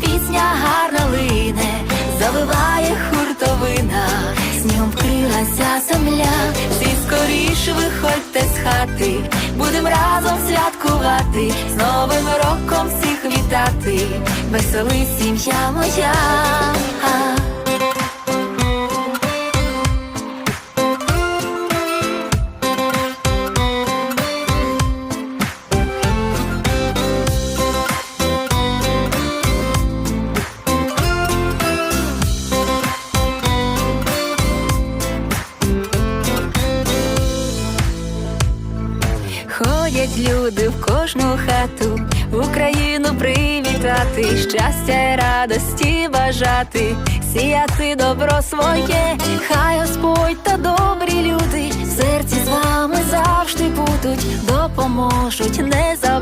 пісня гарно лине, завиває хуртовина, снігом вкрилася земля, всі скоріше виходьте з хати, будем разом святкувати, з новим роком всіх вітати, веселий сім'я моя. Ходять люди в кожну хату, в Україну привітати, щастя і радості бажати, сіяти добро своє, хай Господь та добрі люди в серці з вами завжди будуть, допоможуть, не забудуть.